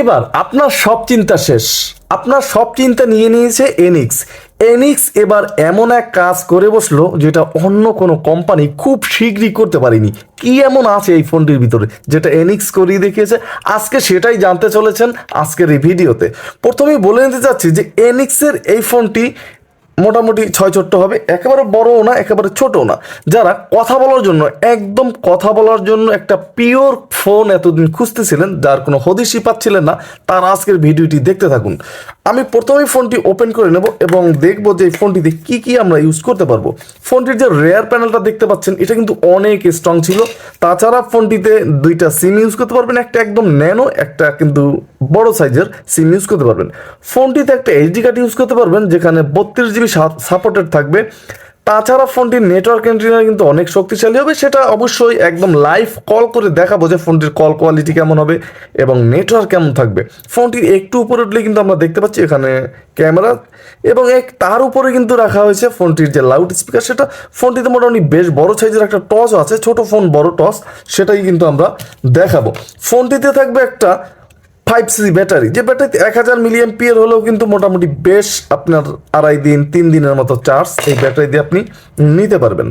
এবার আপনার সব চিন্তা শেষ। আপনার সব চিন্তা নিয়ে নিয়েছে এনিক্স এনিক্স এবার এমন এক কাজ করে বসল যেটা অন্য কোনো কোম্পানি খুব শীঘ্রই করতে পারেনি। কি এমন আছে এই ফোনটির ভিতরে? যেটা এনিক্স করিয়ে দেখিয়েছে। আজকে সেটাই জানতে চলেছেন আজকের এই ভিডিওতে। প্রথমেই বলে নিতে চাচ্ছি যে এনিক্সের এই ফোনটি মোটামুটি ছয় ছোট্ট হবে, একেবারে বড়ও না, একেবারে ছোটও না। যারা কথা বলার জন্য, একদম কথা বলার জন্য একটা পিওর ফোন এতদিন খুঁজতেছিলেন, যার কোনো হদিশই পাচ্ছিলেন না, তার আজকের ভিডিওটি দেখতে থাকুন। আমি প্রথমেই ফোনটি ওপেন করে নেব এবং দেখব যে ফোনটিতে কি কি আমরা ইউজ করতে পারব। ফোনটির যে রেয়ার প্যানেলটা দেখতে পাচ্ছেন, এটা কিন্তু অনেক স্ট্রং ছিল। তাছাড়া ফোনটিতে দুইটা সিম ইউজ করতে পারবেন, একটা একদম ন্যানো, একটা কিন্তু বড় সাইজের সিম ইউজ করতে পারবেন। ফোনটিতে একটা এইচডি কার্ড ইউজ করতে পারবেন, যেখানে বত্রিশ জিবি সাপোর্টেড থাকবে। তাছাড়া ফোনটির নেটওয়ার্ক এন্ট্রিনার কিন্তু অনেক শক্তিশালী হবে। সেটা অবশ্যই একদম লাইভ কল করে দেখাবো যে ফোনটির কল কোয়ালিটি কেমন হবে এবং নেটওয়ার্ক কেমন থাকবে। ফোনটির একটু উপরে উঠলে কিন্তু আমরা দেখতে পাচ্ছি এখানে ক্যামেরা এবং এক তার উপরে কিন্তু রাখা হয়েছে ফোনটির যে লাউড স্পিকার সেটা ফোনটিতে মোটামুটি বেশ বড় সাইজের একটা টস আছে। ছোট ফোন বড় টস সেটাই কিন্তু আমরা দেখাবো। ফোনটিতে থাকবে একটা ফাইভ সি ব্যাটারি যে ব্যাটারি এক হাজার মিলিয়ন পিয়ার হলেও কিন্তু মোটামুটি বেশ আপনার আড়াই দিন, তিন দিনের মতো চার্জ এই ব্যাটারি দিয়ে আপনি নিতে পারবেন।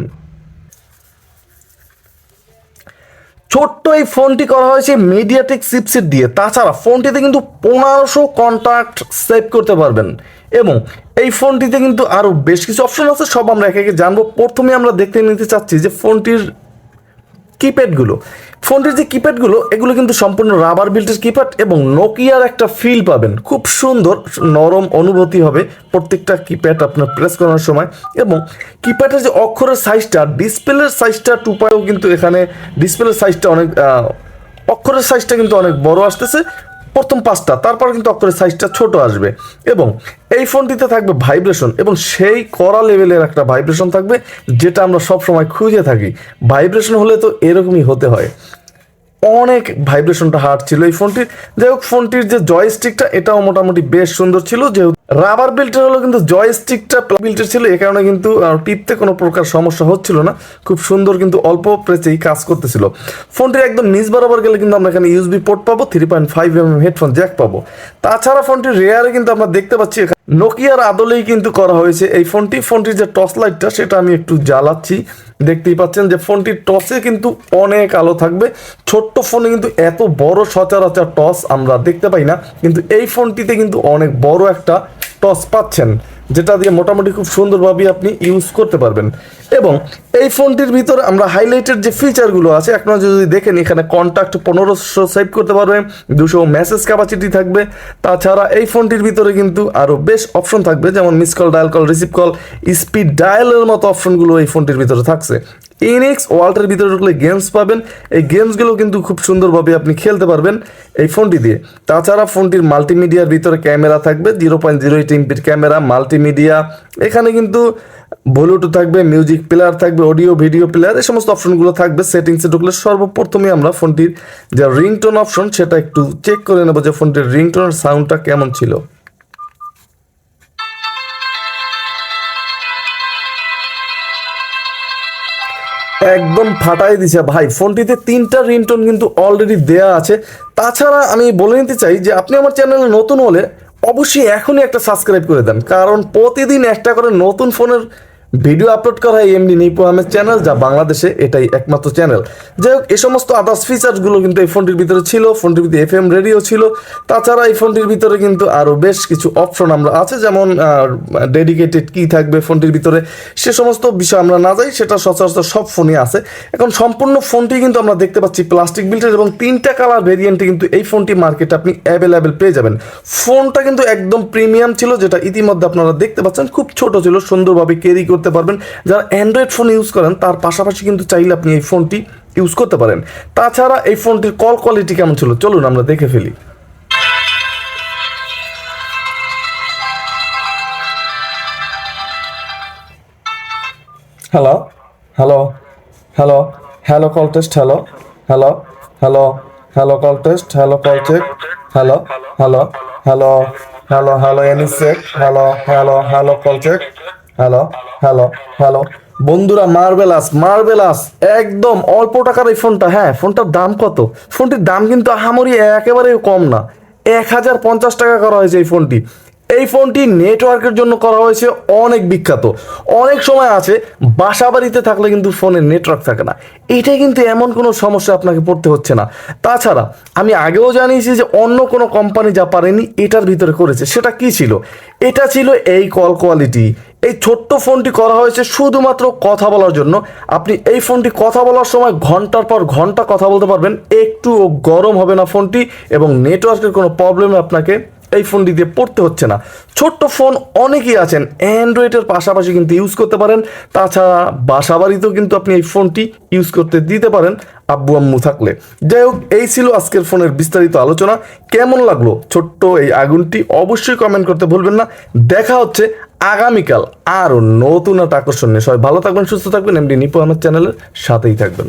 ছোট্ট এই ফোনটি করা হয়েছে মিডিয়াটেক চিপসেট দিয়ে। তাছাড়া ফোনটিতে কিন্তু পনেরোশো কন্ট্যাক্ট সেভ করতে পারবেন। এবং এই ফোনটিতে কিন্তু আরও বেশ কিছু অপশন আছে, সব আমরা একে একে জানব। প্রথমে আমরা দেখতে নিতে চাচ্ছি যে ফোনটির কিপ্যাডগুলো ফোনটির যে কিপ্যাডগুলো এগুলো কিন্তু সম্পূর্ণ রাবার বিল্টের কিপ্যাড এবং নোকিয়ার একটা ফিল পাবেন। খুব সুন্দর, নরম অনুভূতি হবে প্রত্যেকটা কিপ্যাড আপনার প্রেস করার সময় এবং কিপ্যাডের যে অক্ষরের সাইজটা ডিসপ্লের সাইজটা টু পায়েও কিন্তু এখানে ডিসপ্লের সাইজটা অনেক অক্ষরের সাইজটা কিন্তু অনেক বড় আসতেছে। প্রথম পাঁচটা, তারপর কিন্তু অক্ষরের সাইজটা ছোট আসবে। এবং এই ফোনটিতে থাকবে ভাইব্রেশন এবং সেই কড়া লেভেলের একটা ভাইব্রেশন থাকবে, যেটা আমরা সব সময় খুঁজে থাকি। ভাইব্রেশন হলে তো এরকমই হতে হয়। অনেক ভাইব্রেশনটা হার্ড ছিল এই ফোনটির। যাই হোক, ফোনটির যে জয়স্টিকটা এটাও মোটামুটি বেশ সুন্দর ছিল, যেহেতু রাবার বেল্টের হলো কিন্তু জয়স্টিকটা বিল্টের ছিল, এ কারণে কিন্তু টিপতে কোনো প্রকার সমস্যা হচ্ছিল না। খুব সুন্দর কিন্তু অল্প প্রেসেই কাজ করতেছিল। ফোনটির একদম নিচ বরাবর গেলে কিন্তু আমরা এখানে ইউএসবি পোর্ট পাবো three point five M headphone jack পাবো। তাছাড়া ফোনটির রেয়ারে কিন্তু আমরা দেখতে পাচ্ছি নোকিয়ার আদলেই কিন্তু করা হয়েছে এই ফোনটি ফোনটির যে টর্চ লাইটটা সেটা আমি একটু জ্বালাচ্ছি। দেখতেই পাচ্ছেন যে ফোনটির টসে কিন্তু অনেক আলো থাকবে। ছোট্ট ফোনে কিন্তু এত বড় সচরাচর টস আমরা দেখতে পাই না। কিন্তু এই ফোনটিতে কিন্তু অনেক বড় একটা টস পাচ্ছেন, যেটা দিয়ে মোটামুটি খুব সুন্দরভাবে আপনি ইউজ করতে পারবেন। এবং এই ফোনটির ভিতর আমরা হাইলাইটেড যে ফিচারগুলো আছে, এক যদি দেখেন, এখানে কন্ট্যাক্ট পনেরোশো সেভ করতে পারবেন দুশো মেসেজ ক্যাপাসিটি থাকবে। তাছাড়া এই ফোনটির ভিতরে কিন্তু আরও বেশ অপশন থাকবে, যেমন miss call dial call receive call speed ডায়ালের মতো অপশনগুলো এই ফোনটির ভিতরে থাকছে। ইনিক্স ওয়াল্টের ভিতরে ঢুকলে গেমস পাবেন। এই গেমসগুলো কিন্তু খুব সুন্দরভাবে আপনি খেলতে পারবেন এই ফোনটি দিয়ে। তাছাড়া ফোনটির মাল্টিমিডিয়ার ভিতরে ক্যামেরা থাকবে জিরো পয়েন্ট জিরো এইট এমপির ক্যামেরা মাল্টিমিডিয়া এখানে কিন্তু ব্লুটুথ থাকবে মিউজিক প্লেয়ার থাকবে অডিও ভিডিও প্লেয়ার এই সমস্ত অপশনগুলো থাকবে। সেটিংসে ঢুকলে সর্বপ্রথমে আমরা ফোনটির যে রিংটোন অপশন সেটা একটু চেক করে নেব যে ফোনটির রিংটোনের সাউন্ডটা কেমন ছিল। একদম ফাটাই দিছে। ভাই, ফোনটিতে তিনটা রিংটোন কিন্তু অলরেডি দেয়া আছে। তাছাড়া আমি বলে নিতে চাই যে, আপনি আমার চ্যানেলে নতুন হলে অবশ্যই এখনই একটা সাবস্ক্রাইব করে দেন। কারণ প্রতিদিন একটা করে নতুন ফোনের ভিডিও আপলোড করা হয় এমডি নিপো আহমেদ চ্যানেল, যা বাংলাদেশে এটাই একমাত্র চ্যানেল। যাই হোক এই সমস্ত আদার্স ফিচার্সগুলো কিন্তু এই ফোনটির ভিতরে ছিল, ফোনটির ভিতরে এফ এম রেডিও ছিল। তাছাড়া এই ফোনটির ভিতরে কিন্তু আরও বেশ কিছু অপশন আমরা আছে, যেমন ডেডিকেটেড কি থাকবে ফোনটির ভিতরে। সে সমস্ত বিষয় আমরা না যাই, সেটা সচরাচর সব ফোনে আছে। এখন সম্পূর্ণ ফোনটি কিন্তু আমরা দেখতে পাচ্ছি প্লাস্টিক বিল্টের এবং তিনটা কালার ভেরিয়েন্টে কিন্তু এই ফোনটি মার্কেটে আপনি অ্যাভেলেবেল পেয়ে যাবেন। ফোনটা কিন্তু একদম প্রিমিয়াম ছিল, যেটা ইতিমধ্যে আপনারা দেখতে পাচ্ছেন, খুব ছোট ছিল, সুন্দরভাবে ক্যারি করতে পারবেন। যারা অ্যান্ড্রয়েড ফোন ইউজ করেন, তার পাশাপাশি কিন্তু চাইলে আপনি এই ফোনটি ইউজ করতে পারেন। তাছাড়া এই ফোনটির কল কোয়ালিটি কেমন ছিল? চলুন আমরা দেখে ফেলি। Hello hello hello hello call test hello hello hello hello call test hello call check hello hello hello hello hello any check hello hello hello call check hello hello hello বন্ধুরা marvellous marvellous একদম অল্প টাকার এই ফোনটা হ্যাঁ ফোনটার দাম কত? ফোনটির দাম কিন্তু আহামরি একেবারে কম না। এক হাজার পঞ্চাশ টাকা করা হয়েছে এই ফোনটি। এই ফোনটি নেটওয়ার্কের জন্য করা হয়েছে অনেক বিখ্যাত। অনেক সময় আছে বাসা বাড়িতে থাকলে কিন্তু ফোনে নেটওয়ার্ক থাকে না। এটা কিন্তু এমন কোনো সমস্যা আপনাকে পড়তে হচ্ছে না। তাছাড়া, আমি আগেও জানিয়েছি যে অন্য কোনো কোম্পানি যা পারেনি, এটার ভিতরে করেছে। সেটা কি ছিল? এটা ছিল এই কল কোয়ালিটি এই ছোট্ট ফোনটি করা হয়েছে শুধুমাত্র কথা বলার জন্য। আপনি এই ফোনটি কথা বলার সময় ঘণ্টার পর ঘণ্টা কথা বলতে পারবেন। একটুও গরম হবে না ফোনটি এবং নেটওয়ার্কের কোনো প্রবলেমে আপনাকে এই ফোনটি দিয়ে পড়তে হচ্ছে না। ছোট্ট ফোন অনেকেই আছেন, অ্যান্ড্রয়েডের পাশাপাশি কিন্তু ইউজ করতে পারেন। তাছাড়া বাসা বাড়িতেও কিন্তু আপনি এই ফোনটি ইউজ করতে দিতে পারেন আব্বু আম্মু থাকলে। যাই হোক, এই ছিল আজকের ফোনের বিস্তারিত আলোচনা। কেমন লাগল ছোট্ট এই আগুনটি অবশ্যই কমেন্ট করতে ভুলবেন না। দেখা হচ্ছে আগামীকাল আরও নতুন আকর্ষণ নিয়ে সবাই ভালো থাকবেন, সুস্থ থাকবেন। এমডি নিপু আমার চ্যানেলের সাথেই থাকবেন।